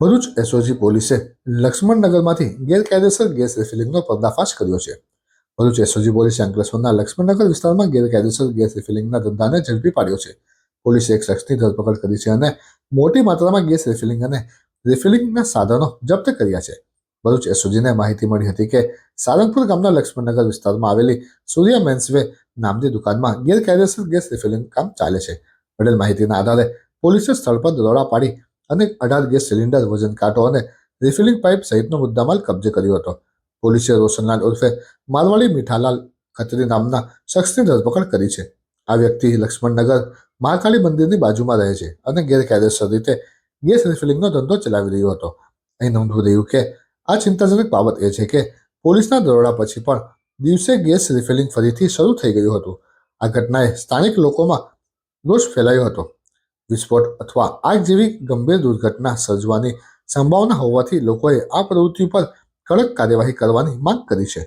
Bharuch SOG પોલીસે લક્ષ્મણનગરમાંથી ગેરકાયદેસર gas રિફિલિંગનો પર્દાફાશ કર્યો છે. ભરૂચ એસઓજી પોલીસે અંકલેશ્વરના લક્ષ્મણનગર વિસ્તારમાં ગેરકાયદેસર ગેસ રિફિલિંગના ધંધાને ઝડપી પાડ્યો છે. પોલીસે એક શખ્સની ધરપકડ કરી છે અને મોટી માત્રામાં ગેસ રિફિલિંગ અને રિફિલિંગના સાધનો જપ્ત કર્યા છે. ભરૂચ એસઓજીને માહિતી મળી હતી કે સારંગપુર ગામના લક્ષ્મણનગર વિસ્તારમાં આવેલી સૂર્યા મેન્સવે નામની દુકાનમાં ગેરકાયદેસર ગેસ રિફિલિંગ કામ ચાલે છે. મળેલ માહિતીના આધારે પોલીસે સ્થળ પર દરોડા પાડી અને અઢાર ગેસ સિલિન્ડર વજન કાંટો અને રિફિલિંગ પાઇપ સહિતનો મુદ્દામાલ કબજે કર્યો હતો. પોલીસે રોશનલાલ ઉર્ફે મારવાડી મીઠાલાલ ખત્રી નામના શખ્સની ધરપકડ કરી છે. આ વ્યક્તિ લક્ષ્મણનગર મહાકાળી મંદિરની બાજુમાં રહે છે અને ગેરકાયદેસર રીતે ગેસ રિફિલિંગનો ધંધો ચલાવી રહ્યો હતો. અહીં નોંધવું રહ્યું કે આ ચિંતાજનક બાબત એ છે કે પોલીસના દરોડા પછી પણ દિવસે ગેસ રિફિલિંગ ફરીથી શરૂ થઈ ગયું હતું. આ ઘટનાએ સ્થાનિક લોકોમાં રોષ ફેલાયો હતો. વિસ્ફોટ અથવા આગ જેવી ગંભીર દુર્ઘટના સર્જવાની સંભાવના હોવાથી લોકોએ આ પ્રવૃત્તિ પર કડક કાર્યવાહી કરવાની માંગ કરી છે.